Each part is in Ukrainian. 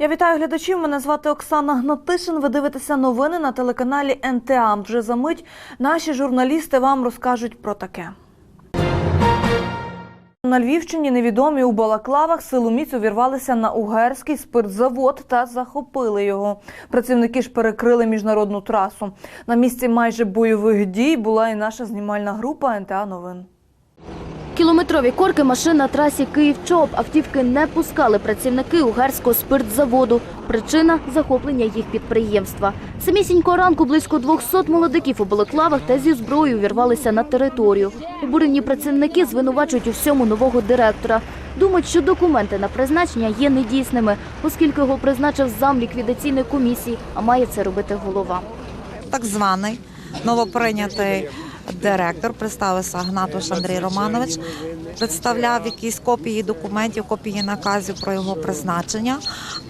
Я вітаю глядачів. Мене звати Оксана Гнатишин. Ви дивитеся новини на телеканалі НТА. Вже за мить наші журналісти вам розкажуть про таке. На Львівщині невідомі у балаклавах силоміць увірвалися на угерський спиртзавод та захопили його. Працівники ж перекрили міжнародну трасу. На місці майже бойових дій була і наша знімальна група НТА Новин. Кілометрові корки машин на трасі Київ-Чоп. Автівки не пускали працівники угерського спиртзаводу. Причина – захоплення їх підприємства. Самісінького ранку близько 200 молодиків у балаклавах та зі зброєю увірвалися на територію. Обурені працівники звинувачують у всьому нового директора. Думають, що документи на призначення є недійсними, оскільки його призначив зам ліквідаційної комісії, а має це робити голова. так званий новоприйнятий директор, представився Гнатуш Андрій Романович, представляв якісь копії документів, копії наказів про його призначення,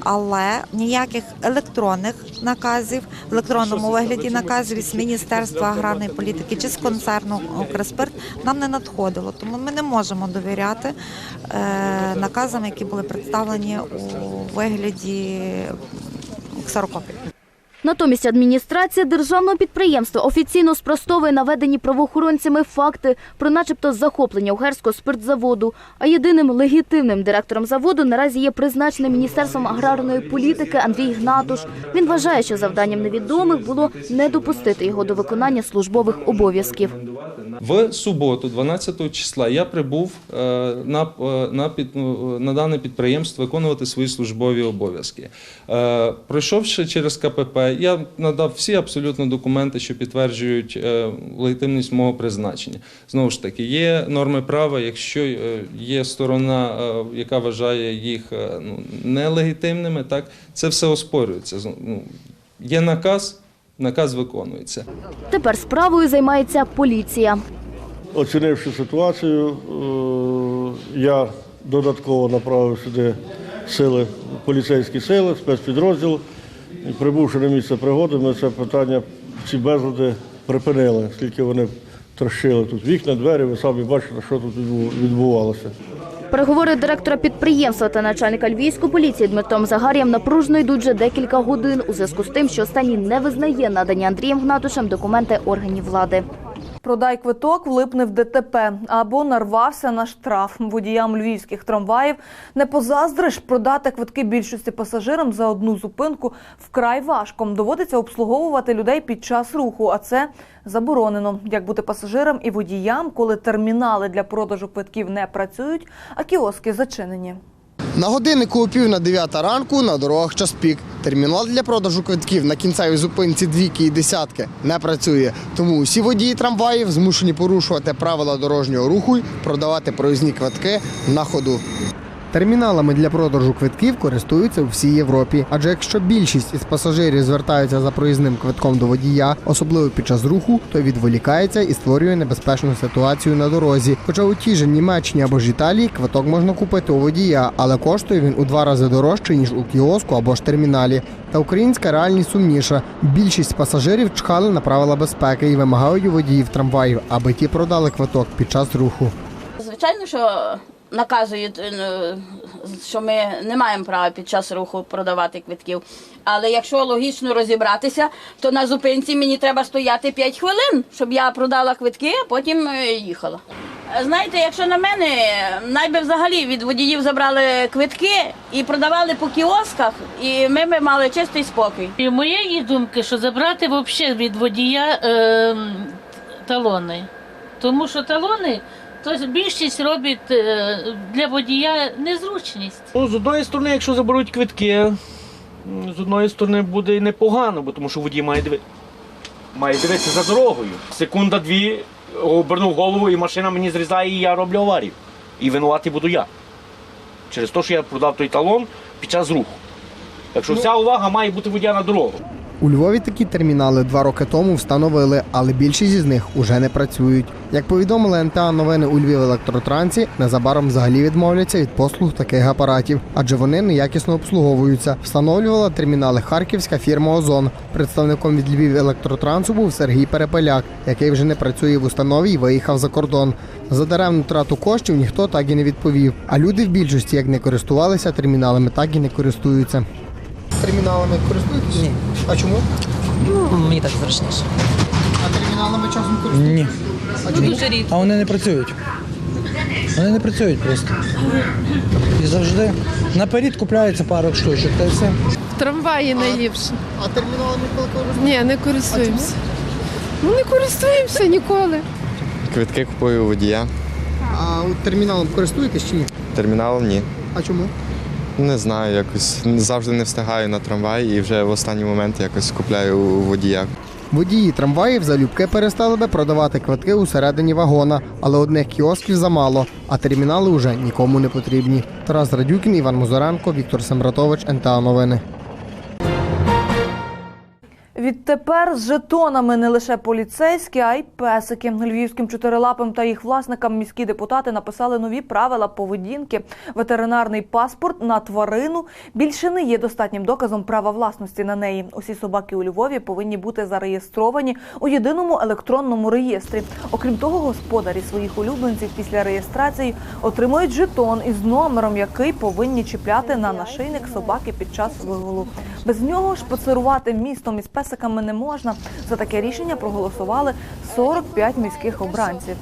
але ніяких електронних наказів, в електронному вигляді наказів із Міністерства аграрної політики чи з концерну «Укрспирт» нам не надходило. Тому ми не можемо довіряти е, наказам, які були представлені у вигляді ксерокопій. Натомість адміністрація державного підприємства офіційно спростовує наведені правоохоронцями факти про начебто захоплення угерського спиртзаводу. А єдиним легітимним директором заводу наразі є призначений Міністерством аграрної політики Андрій Гнатуш. Він вважає, що завданням невідомих було не допустити його до виконання службових обов'язків. В суботу, 12 числа, я прибув е, на, е, на, ну, на дане підприємство виконувати свої службові обов'язки. Е, Пройшовши через КПП, я надав всі абсолютно документи, що підтверджують е, легітимність мого призначення. Знову ж таки, є норми права, якщо е, є сторона, е, яка вважає їх ну, нелегітимними, так, це все оспорюється. Ну, Є наказ, наказ виконується. Тепер справою займається поліція. Оцінивши ситуацію, я додатково направив сюди сили, поліцейські сили, спецпідрозділ. Прибувши на місце пригоди, ми це питання, ці безлади припинили, оскільки вони трощили тут вікна, двері, ви самі бачите, що тут відбувалося. Переговори директора підприємства та начальника львівської поліції Дмитром Загарєм напружно йдуть вже декілька годин у зв'язку з тим, що останній не визнає надані Андрієм Гнатушем документи органів влади. Продай квиток, влипне в ДТП або нарвався на штраф. Водіям львівських трамваїв не позаздриш продати квитки більшості пасажирам за одну зупинку вкрай важко. Доводиться обслуговувати людей під час руху, а це заборонено. Як бути пасажирам і водіям, коли термінали для продажу квитків не працюють, а кіоски зачинені. На годиннику о пів на 9 ранку на дорогах час пік. Термінал для продажу квитків на кінцевій зупинці двійки і десятки не працює. Тому усі водії трамваїв змушені порушувати правила дорожнього руху й продавати проїзні квитки на ходу. Терміналами для продажу квитків користуються у всій Європі. Адже якщо більшість із пасажирів звертаються за проїзним квитком до водія, особливо під час руху, то відволікається і створює небезпечну ситуацію на дорозі. Хоча у тій же Німеччині або ж Італії квиток можна купити у водія, але коштує він у два рази дорожче ніж у кіоску або ж терміналі. Та українська реальність сумніша. Більшість пасажирів чхали на правила безпеки і вимагають у водіїв трамваїв, аби ті продали квиток під час руху. Звичайно, що наказують, е, що ми не маємо права під час руху продавати квитків. Але якщо логічно розібратися, то на зупинці мені треба стояти 5 хвилин, щоб я продала квитки, а потім е, їхала. Знаєте, якщо на мене, найби взагалі від водіїв забрали квитки і продавали по кіосках, і ми б мали чистий спокій. І моєї думки, що забрати взагалі від водія е, талони. Тому що талони то більшість робить е, для водія незручність. Ну, з одної сторони, якщо заберуть квитки, з одної сторони буде і непогано, бо тому що водій має диви... має дивитися за дорогою. Секунда-дві обернув голову і машина мені зрізає, і я роблю аварію. І винуватий буду я. Через те, що я продав той талон під час руху. Так що вся увага має бути водія на дорогу. У Львові такі термінали два роки тому встановили, але більшість із них уже не працюють. Як повідомили НТА новини у Львів електротрансі, незабаром взагалі відмовляться від послуг таких апаратів, адже вони неякісно обслуговуються. Встановлювала термінали харківська фірма Озон. Представником від Львів електротрансу був Сергій Перепеляк, який вже не працює в установі і виїхав за кордон. За даремну трату коштів ніхто так і не відповів. А люди в більшості як не користувалися терміналами, так і не користуються. Терміналами користуєтесь? Ні. А чому? Ну, мені так зручніше. А терміналами часом користуєтесь? Ні. А чому? А вони не працюють. Вони не працюють просто. І завжди наперед купляється пару штучок, та й все. В трамваї найліпше. А терміналами коли користуєтесь? Ні, не користуємося. Ну не користуємося ніколи. Квитки купую у водія. А от терміналом користуєтесь чи ні? Терміналом ні. А чому? Не знаю, якось завжди не встигаю на трамвай і вже в останній момент якось купляю у водія. Водії трамваїв залюбки перестали би продавати квитки усередині вагона, але одних кіосків замало, а термінали вже нікому не потрібні. Тарас Радюкін, Іван Музоренко, Віктор Сембратович, НТА Новини. Відтепер з жетонами не лише поліцейські, а й песики. Львівським чотирилапим та їх власникам міські депутати написали нові правила поведінки. Ветеринарний паспорт на тварину більше не є достатнім доказом права власності на неї. Усі собаки у Львові повинні бути зареєстровані у єдиному електронному реєстрі. Окрім того, господарі своїх улюбленців після реєстрації отримують жетон із номером, який повинні чіпляти на нашийник собаки під час вигулу. Без нього шпацирувати містом із песиками не можна. За таке рішення проголосували 45 міських обранців.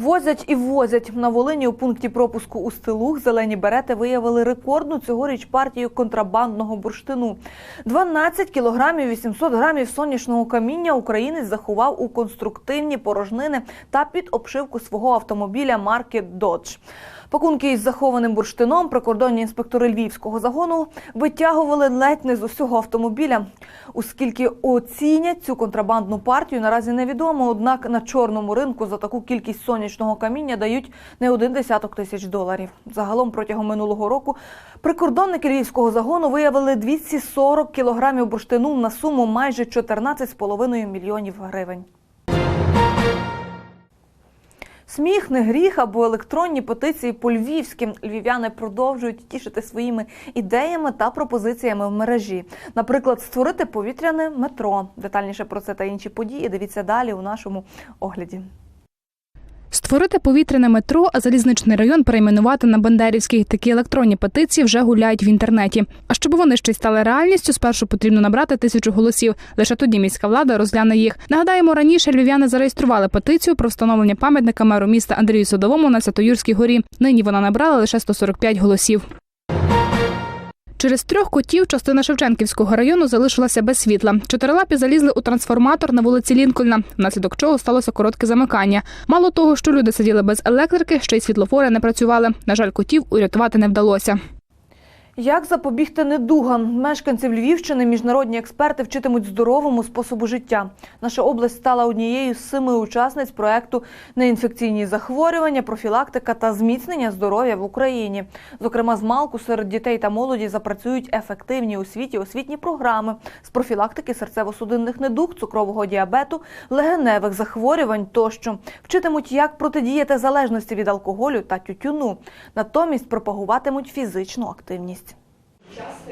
Возять і возять на Волині у пункті пропуску у Стилух зелені берети виявили рекордну цьогоріч партію контрабандного бурштину. 12 кілограмів 800 грамів сонячного каміння українець заховав у конструктивні порожнини та під обшивку свого автомобіля марки Dodge. Пакунки із захованим бурштином прикордонні інспектори львівського загону витягували ледь не з усього автомобіля. Оскільки оцінять цю контрабандну партію, наразі невідомо. Однак на чорному ринку за таку кількість сонячного каміння дають не один десяток тисяч доларів. Загалом протягом минулого року прикордонники львівського загону виявили 240 кілограмів бурштину на суму майже 14,5 мільйонів гривень. Сміх не гріх або електронні петиції по-львівськи. Львів'яни продовжують тішити своїми ідеями та пропозиціями в мережі. Наприклад, створити повітряне метро. Детальніше про це та інші події дивіться далі у нашому огляді. Створити повітряне метро, а залізничний район перейменувати на Бандерівський. Такі електронні петиції вже гуляють в інтернеті. А щоб вони ще й стали реальністю, спершу потрібно набрати тисячу голосів. Лише тоді міська влада розгляне їх. Нагадаємо, раніше львів'яни зареєстрували петицію про встановлення пам'ятника меру міста Андрію Садовому на Святоюрській горі. Нині вона набрала лише 145 голосів. Через трьох котів частина Шевченківського району залишилася без світла. Чотирилапі залізли у трансформатор на вулиці Лінкольна, внаслідок чого сталося коротке замикання. Мало того, що люди сиділи без електрики, ще й світлофори не працювали. На жаль, котів урятувати не вдалося. Як запобігти недугам? Мешканців Львівщини міжнародні експерти вчитимуть здоровому способу життя. Наша область стала однією з семи учасниць проекту неінфекційні захворювання, профілактика та зміцнення здоров'я в Україні. Зокрема, з малку серед дітей та молоді запрацюють ефективні у світі освітні програми з профілактики серцево-судинних недуг, цукрового діабету, легеневих захворювань тощо. Вчитимуть, як протидіяти залежності від алкоголю та тютюну. Натомість пропагуватимуть фізичну активність.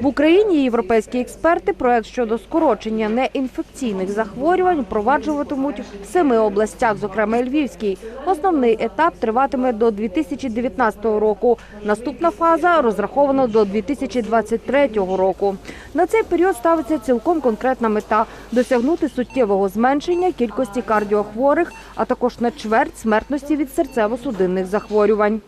В Україні європейські експерти проект щодо скорочення неінфекційних захворювань впроваджуватимуть в семи областях, зокрема і Львівській. Основний етап триватиме до 2019 року. Наступна фаза розрахована до 2023 року. На цей період ставиться цілком конкретна мета досягнути суттєвого зменшення кількості кардіохворих, а також на чверть смертності від серцево-судинних захворювань.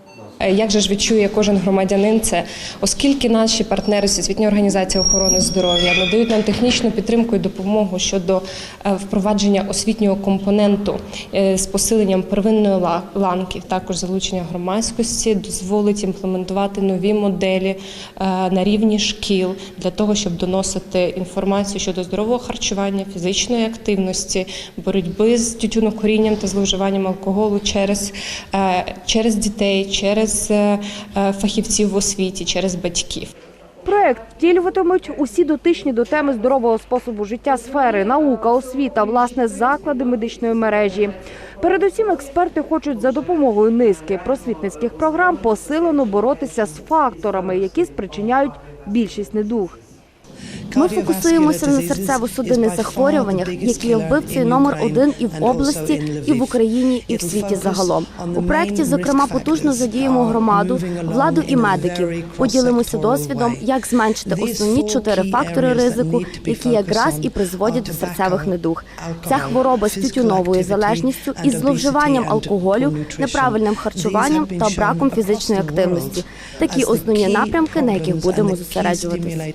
Як же ж відчує кожен громадянин це, оскільки наші партнери Всесвітньої організації охорони здоров'я надають нам технічну підтримку і допомогу щодо е, впровадження освітнього компоненту е, з посиленням первинної ланки, також залучення громадськості, дозволить імплементувати нові моделі е, на рівні шкіл для того, щоб доносити інформацію щодо здорового харчування, фізичної активності, боротьби з тютюнокурінням та зловживанням алкоголу через, е, через дітей, через е, е, фахівців в освіті, через батьків. Проект втілюватимуть усі дотичні до теми здорового способу життя сфери, наука, освіта, власне, заклади медичної мережі. Передусім, експерти хочуть за допомогою низки просвітницьких програм посилено боротися з факторами, які спричиняють більшість недуг. Ми фокусуємося на серцево-судинних захворюваннях, які є вбивцею номер один і в області, і в Україні, і в світі загалом. У проєкті, зокрема, потужно задіємо громаду, владу і медиків. Поділимося досвідом, як зменшити основні чотири фактори ризику, які якраз і призводять до серцевих недуг. Ця хвороба з тютюновою залежністю із зловживанням алкоголю, неправильним харчуванням та браком фізичної активності. Такі основні напрямки, на яких будемо зосереджуватися.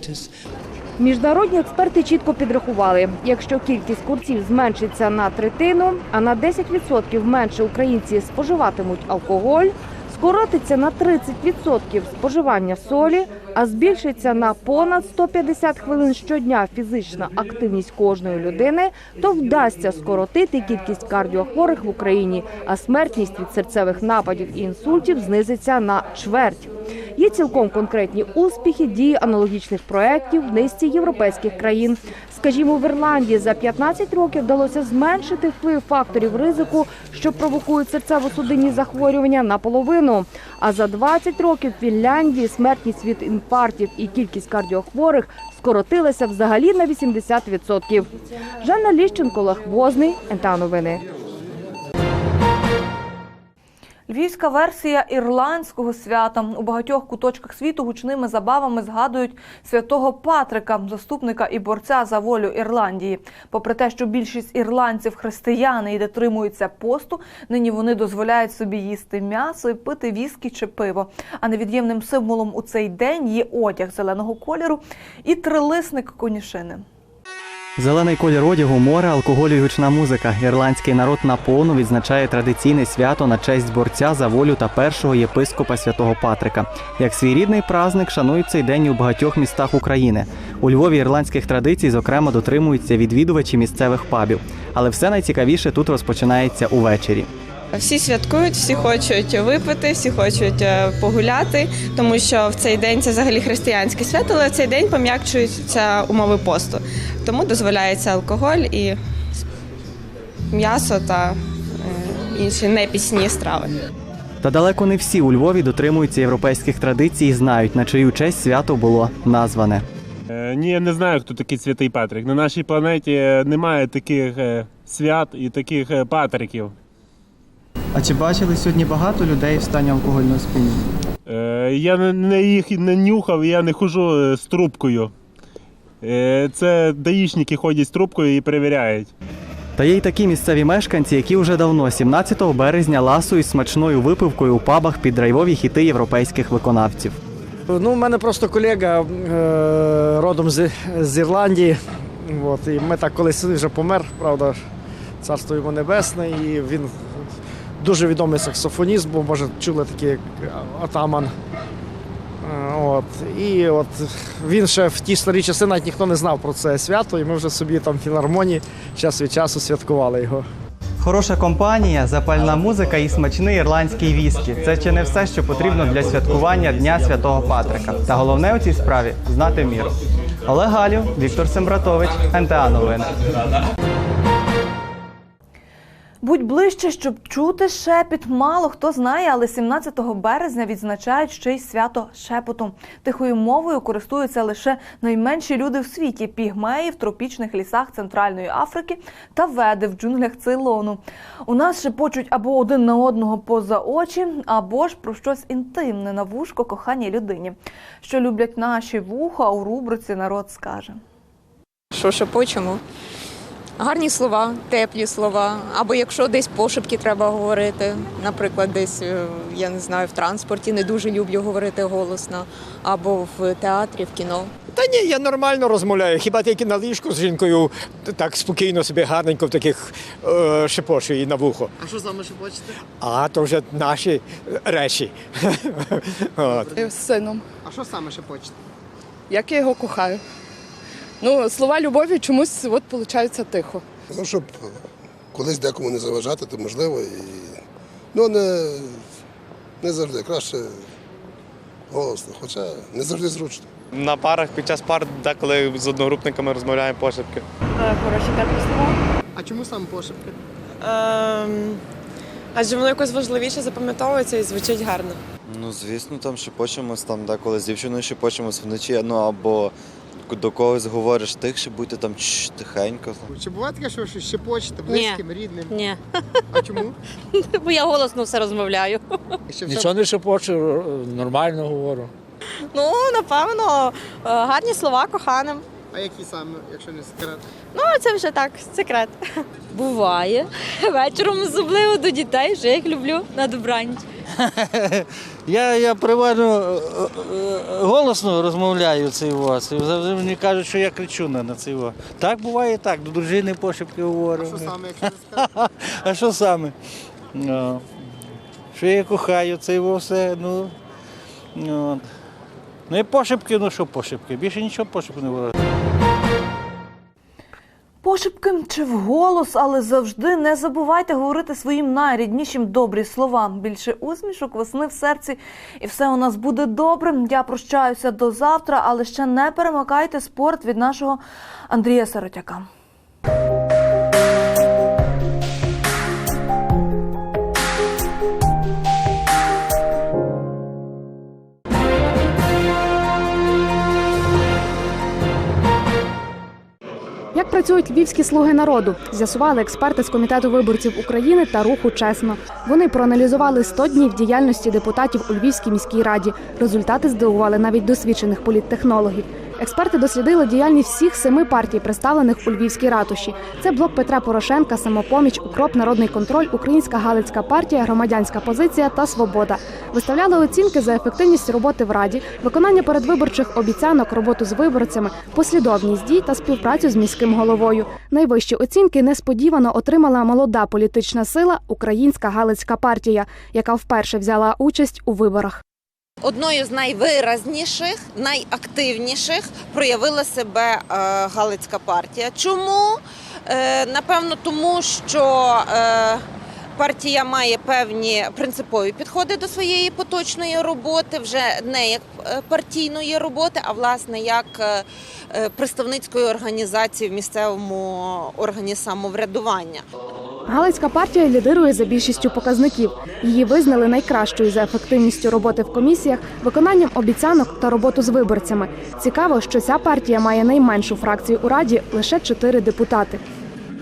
Міжнародні експерти чітко підрахували, якщо кількість курців зменшиться на третину, а на 10% менше українці споживатимуть алкоголь, скоротиться на 30% споживання солі, а збільшиться на понад 150 хвилин щодня фізична активність кожної людини, то вдасться скоротити кількість кардіохворих в Україні, а смертність від серцевих нападів і інсультів знизиться на чверть. Є цілком конкретні успіхи дії аналогічних проєктів в низці європейських країн. Скажімо, в Ірландії за 15 років вдалося зменшити вплив факторів ризику, що провокують серцево-судинні захворювання наполовину. А за 20 років в Фінляндії смертність від інфарктів і кількість кардіохворих скоротилася взагалі на 80%. Жанна Ліщенко, Лахвозний, НТА Новини. Львівська версія ірландського свята у багатьох куточках світу гучними забавами згадують святого Патрика, заступника і борця за волю Ірландії. Попри те, що більшість ірландців християни і дотримуються посту, нині вони дозволяють собі їсти м'ясо і пити віскі чи пиво. А невід'ємним символом у цей день є одяг зеленого кольору і трилисник конюшини. Зелений колір одягу, море, алкоголю і гучна музика. Ірландський народ наповну відзначає традиційне свято на честь борця за волю та першого єпископа святого Патрика. Як свій рідний праздник шанують цей день у багатьох містах України. У Львові ірландських традицій, зокрема, дотримуються відвідувачі місцевих пабів. Але все найцікавіше тут розпочинається увечері. Всі святкують, всі хочуть випити, всі хочуть е, погуляти, тому що в цей день це взагалі християнське свято, але в цей день пом'якчуються умови посту. Тому дозволяється алкоголь і м'ясо та е, інші непісні страви. Та далеко не всі у Львові дотримуються європейських традицій і знають, на чию честь свято було назване. Е, Ні, я не знаю, хто такий святий Патрик. На нашій планеті немає таких свят і таких Патриків. А чи бачили сьогодні багато людей в стані алкогольного сп'яніння? Е, Я не- не їх не нюхав, я не хожу е, з трубкою. Е, Це даїшники ходять з трубкою і перевіряють. Та є й такі місцеві мешканці, які вже давно, 17 березня, ласують смачною випивкою у пабах під драйвові хіти європейських виконавців. Ну, у мене просто колега е, родом з, з Ірландії. От, і ми так колись він вже помер, правда, царство йому небесне, і він дуже відомий саксофоніст, був, може, чули такий як атаман. Е, От. І от він ще в ті старі часи навіть ніхто не знав про це свято, і ми вже собі там в філармонії час від часу святкували його. Хороша компанія, запальна музика і смачний ірландський віскі. Це чи не все, що потрібно для святкування Дня Святого Патрика. Та головне у цій справі знати міру. Олег Галю, Віктор Сембратович, НТА Новини. Будь ближче, щоб чути шепіт. Мало хто знає, але 17 березня відзначають ще й свято шепоту. Тихою мовою користуються лише найменші люди в світі пігмеї в тропічних лісах Центральної Африки та веди в джунглях Цейлону. У нас шепочуть або один на одного поза очі, або ж про щось інтимне на вушко коханій людині. Що люблять наші вуха у рубриці Народ скаже. Що шепочемо? Гарні слова, теплі слова. Або якщо десь пошепки треба говорити, наприклад, десь е, я не знаю, в транспорті не дуже люблю говорити голосно, або в театрі, в кіно. Та ні, я нормально розмовляю. Хіба тільки на ліжку з жінкою так спокійно собі гарненько в таких е, шепочу їй на вухо. А що саме шепочете? А то вже наші речі. От. З сином. А що саме шепочете? Як я його кохаю. Ну, слова любові чомусь от виходить тихо. Ну, щоб колись декому не заважати, то можливо. І... Ну, не, не завжди. Краще голосно, хоча не завжди зручно. На парах під час пар деколи з одногрупниками розмовляємо пошепки. Хороші теплі слова. А чому саме пошепки? Ем, адже воно якось важливіше запам'ятовується і звучить гарно. Ну, звісно, там шепочемось, там деколи з дівчиною шепочемось вночі, ну або до когось говориш тихше, будьте там чш, тихенько. Чи буває таке, що ви щось щепочете близьким, рідним? Ні. А чому? Бо я голосно все розмовляю. Нічого не шепочу, нормально говорю. Ну, напевно, е, гарні слова коханим. А які саме, якщо не секрет? Ну, це вже так, секрет. Буває. Вечором особливо до дітей, що я їх люблю на добраніч. Я, я приважно е, е, голосно розмовляю цей вас. І завжди мені кажуть, що я кричу на, на цей вас. Так буває так, до дружини пошепки говорю. Що саме, якщо не? А що саме? Ну, що я кохаю, це його все. Ну, ну, ну і пошепки, ну що пошепки? Більше нічого пошепки не говорю. Пошепки чи вголос, але завжди не забувайте говорити своїм найріднішим добрі слова. Більше усмішок, весни в серці, і все у нас буде добре. Я прощаюся до завтра, але ще не перемикайте спорт від нашого Андрія Сиротяка. Як працюють львівські слуги народу, з'ясували експерти з комітету виборців України та руху чесно. Вони проаналізували 100 днів діяльності депутатів у Львівській міській раді. Результати здивували навіть досвідчених політтехнологів. Експерти дослідили діяльність всіх семи партій, представлених у Львівській ратуші. Це блок Петра Порошенка, самопоміч, укроп, народний контроль, Українська Галицька партія, громадянська позиція та свобода. Виставляли оцінки за ефективність роботи в раді, виконання передвиборчих обіцянок, роботу з виборцями, послідовність дій та співпрацю з міським головою. Найвищі оцінки несподівано отримала молода політична сила Українська Галицька партія, яка вперше взяла участь у виборах. Одною з найвиразніших, найактивніших проявила себе е, Галицька партія. Чому? Е, напевно, тому що е, партія має певні принципові підходи до своєї поточної роботи, вже не як партійної роботи, а власне як представницької організації в місцевому органі самоврядування. Галицька партія лідирує за більшістю показників. Її визнали найкращою за ефективністю роботи в комісіях, виконанням обіцянок та роботу з виборцями. Цікаво, що ця партія має найменшу фракцію у раді лише чотири депутати.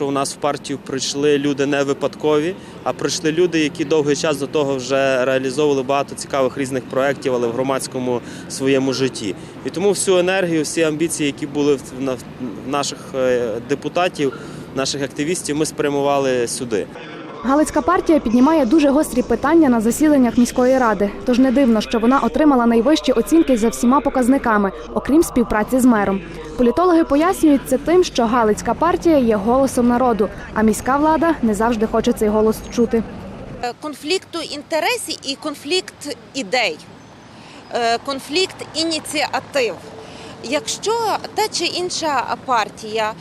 У нас в партію прийшли люди не випадкові, а прийшли люди, які довгий час до того вже реалізовували багато цікавих різних проєктів, але в громадському своєму житті. І тому всю енергію, всі амбіції, які були в на- наших е, депутатів, наших активістів, ми спрямували сюди. Галицька партія піднімає дуже гострі питання на засіданнях міської ради. Тож не дивно, що вона отримала найвищі оцінки за всіма показниками, окрім співпраці з мером. Політологи пояснюють це тим, що Галицька партія є голосом народу, а міська влада не завжди хоче цей голос чути. Е, конфлікту інтересів і конфлікт ідей, е, конфлікт ініціатив. Якщо та чи інша партія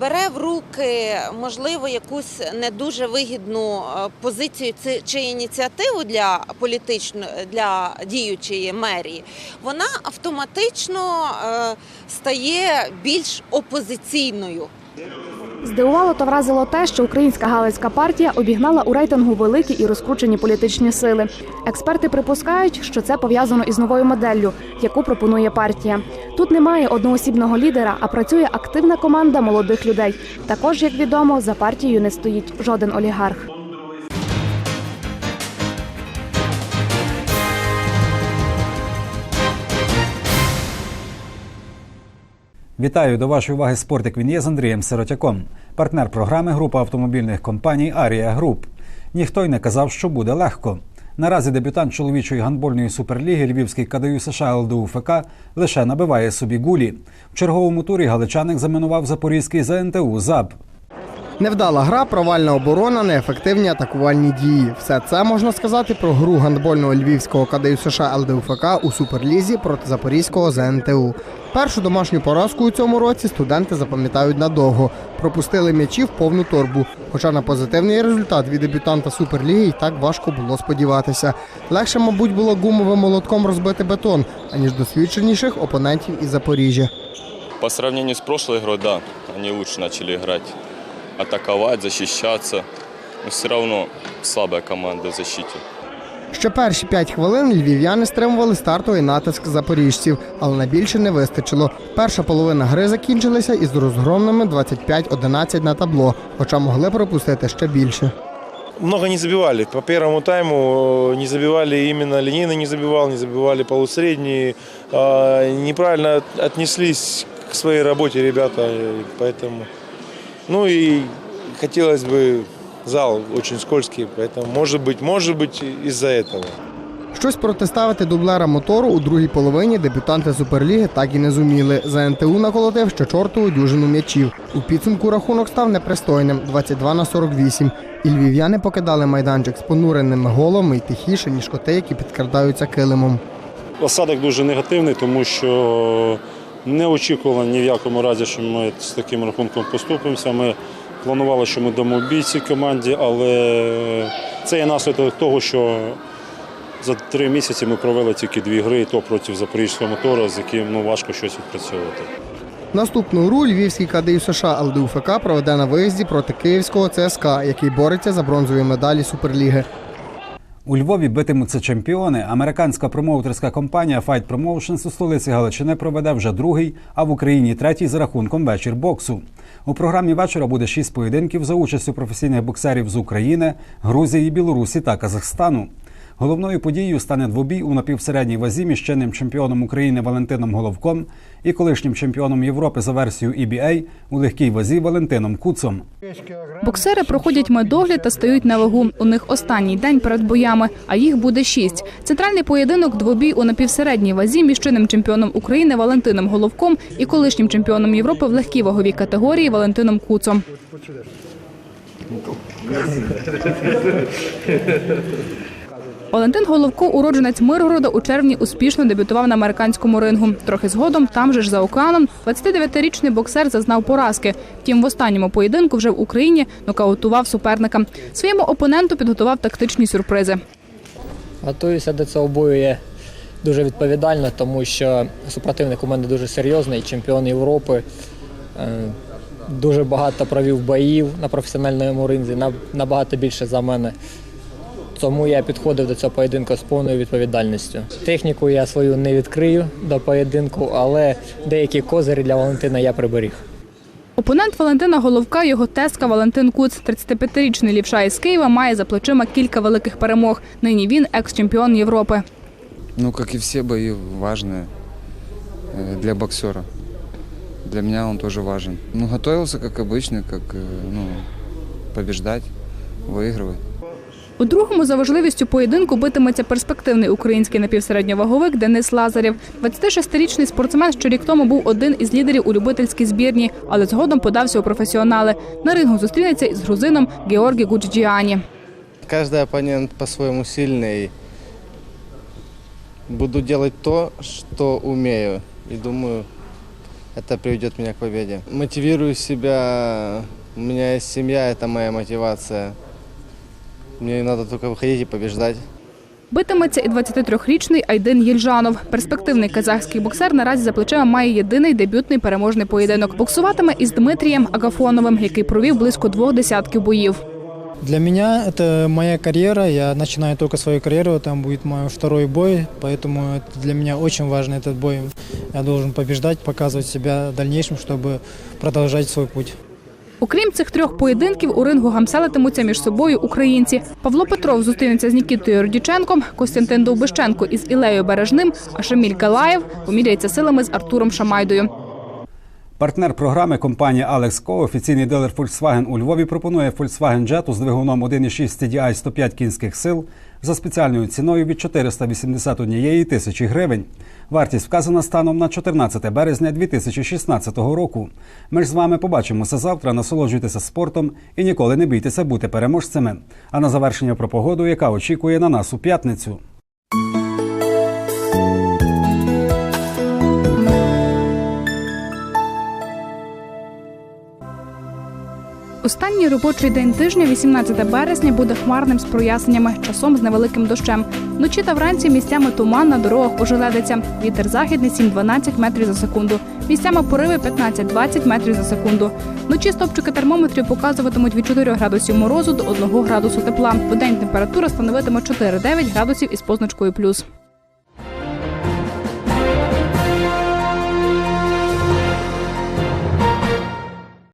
бере в руки, можливо, якусь не дуже вигідну е, позицію ці- чи ініціативу для політично для діючої мерії, вона автоматично е, стає більш опозиційною. Здивувало та вразило те, що українська галицька партія обігнала у рейтингу великі і розкручені політичні сили. Експерти припускають, що це пов'язано із новою моделлю, яку пропонує партія. Тут немає одноосібного лідера, а працює активна команда молодих людей. Також, як відомо, за партією не стоїть жоден олігарх. Вітаю до вашої уваги спортик. Він є з Андрієм Сиротяком. Партнер програми група автомобільних компаній Арія Груп. Ніхто й не казав, що буде легко. Наразі дебютант чоловічої гандбольної суперліги Львівський КДЮ США ЛДУ-ФК лише набиває собі гулі. В черговому турі галичаник заминував запорізький ЗНТУ ЗАБ. Невдала гра, провальна оборона, неефективні атакувальні дії. Все це можна сказати про гру гандбольного львівського КДЮ США ЛДУФК у суперлізі проти запорізького ЗНТУ. Першу домашню поразку у цьому році студенти запам'ятають надовго. Пропустили м'ячі в повну торбу. Хоча на позитивний результат від дебютанта суперліги й так важко було сподіватися. Легше, мабуть, було гумовим молотком розбити бетон, аніж досвідченіших опонентів із Запоріжжя. По сравнению с прошлой игрой, да, они лучше начали играть. Атаковать, защищаться. Но все равно слабая команда в защите. Ще перші 5 хвилин львів'яни стримували стартовий натиск запоріжців, але на більше не вистачило. Перша половина гри закінчилася із розгромними 25-11 на табло, хоча могли пропустити ще більше. Много не забивали. По первому тайму э, не забивали именно линейный не забивал, не забивали полусредние. А, Неправильно отнеслись к своей работе ребята, и поэтому... Ну и хотелось бы зал очень скользкий, поэтому может быть, может быть из-за этого. Щось протиставити дублера мотору у другій половині дебютанти Суперліги так і не зуміли. За НТУ наколотив ще чортову дюжину м'ячів. У підсумку рахунок став непристойним 22 на 48. І львів'яни покидали майданчик з понуреними головами й тихіше, ніж коти, які підкрадаються килимом. Осадок дуже негативний, тому що не очікували ні в якому разі, що ми з таким рахунком поступимося. Ми планували, що ми дамо бій цій команді, але це є наслідок того, що за три місяці ми провели тільки дві гри, і то проти запорізького мотора, з яким ну, важко щось відпрацьовувати. Наступну гру львівський КДЮ США ЛДУФК проведе на виїзді проти київського ЦСКА, який бореться за бронзові медалі Суперліги. У Львові битимуться чемпіони. Американська промоутерська компанія Fight Promotions у столиці Галичини проведе вже другий, а в Україні третій за рахунком вечір боксу. У програмі вечора буде шість поєдинків за участю професійних боксерів з України, Грузії, Білорусі та Казахстану. Головною подією стане двобій у напівсередній вазі між чинним чемпіоном України Валентином Головком і колишнім чемпіоном Європи за версією EBA у легкій вазі Валентином Куцом. Боксери проходять медогляд та стають на вагу. У них останній день перед боями, а їх буде шість. Центральний поєдинок двобій у напівсередній вазі між чинним чемпіоном України Валентином Головком і колишнім чемпіоном Європи в легкій ваговій категорії Валентином Куцом. Валентин Головко, уродженець Миргорода, у червні успішно дебютував на американському рингу. Трохи згодом, там же ж за океаном, 29-річний боксер зазнав поразки. Втім, в останньому поєдинку вже в Україні нокаутував суперника. Своєму опоненту підготував тактичні сюрпризи. Готуюся до цього бою я дуже відповідально, тому що супротивник у мене дуже серйозний, чемпіон Європи. Е, Дуже багато провів боїв на професіональному ринзі, на- набагато більше за мене. Тому я підходив до цього поєдинку з повною відповідальністю. Техніку я свою не відкрию до поєдинку, але деякі козирі для Валентина я приберіг. Опонент Валентина Головка, його тезка Валентин Куц, 35-річний лівша із Києва, має за плечима кілька великих перемог. Нині він екс-чемпіон Європи. Ну, как и все бои, важные э, для боксера. Для меня он тоже важен. Ну, готовился, как обычно, как, э, ну, побеждать, выигрывать. У другому за важливістю поєдинку битиметься перспективний український напівсередньоваговик Денис Лазарєв. 26-річний спортсмен, що рік тому був один із лідерів у любительській збірні, але згодом подався у професіонали. На рингу зустрінеться із грузином Георгі Гуджіані. Каждый оппонент по-своему сильный. Буду делать то, что умею. И думаю, это приведет меня к победе. Мотивирую себя. У меня есть семья, это моя мотивация. Мне надо только выходить и побеждать. Битиметься і 23-річний Айдин Єльжанов. Перспективний казахський боксер наразі за плечима має єдиний дебютний переможний поєдинок. Боксуватиме із Дмитрієм Агафоновим, який провів близько двох десятків боїв. Для меня это моя карьера, я начинаю только свою карьеру, там будет мой второй бой, поэтому это для меня очень важный этот бой. Я должен побеждать, показывать себя в дальнейшем, чтобы продолжать свой путь. Окрім цих трьох поєдинків, у рингу гамселитимуться між собою українці. Павло Петров зустрінеться з Нікітою Родіченком, Костянтин Довбищенко із Ілею Бережним, а Шаміль Галаєв поміряється силами з Артуром Шамайдою. Партнер програми компанія Alex Co, офіційний дилер Volkswagen у Львові, пропонує Volkswagen Jetta з двигуном 1,6 TDI 105 кінських сил за спеціальною ціною від 481 тисячі гривень. Вартість вказана станом на 14 березня 2016 року. Ми ж з вами побачимося завтра. Насолоджуйтеся спортом і ніколи не бійтеся бути переможцями. А на завершення про погоду, яка очікує на нас у п'ятницю. Останній робочий день тижня, 18 березня, буде хмарним з проясненнями, часом з невеликим дощем. Вночі та вранці місцями туман на дорогах ожеледиться. Вітер західний 7-12 метрів за секунду. Місцями пориви 15-20 метрів за секунду. Вночі стопчики термометрів показуватимуть від 4 градусів морозу до 1 градусу тепла. В день температура становитиме 4-9 градусів із позначкою плюс.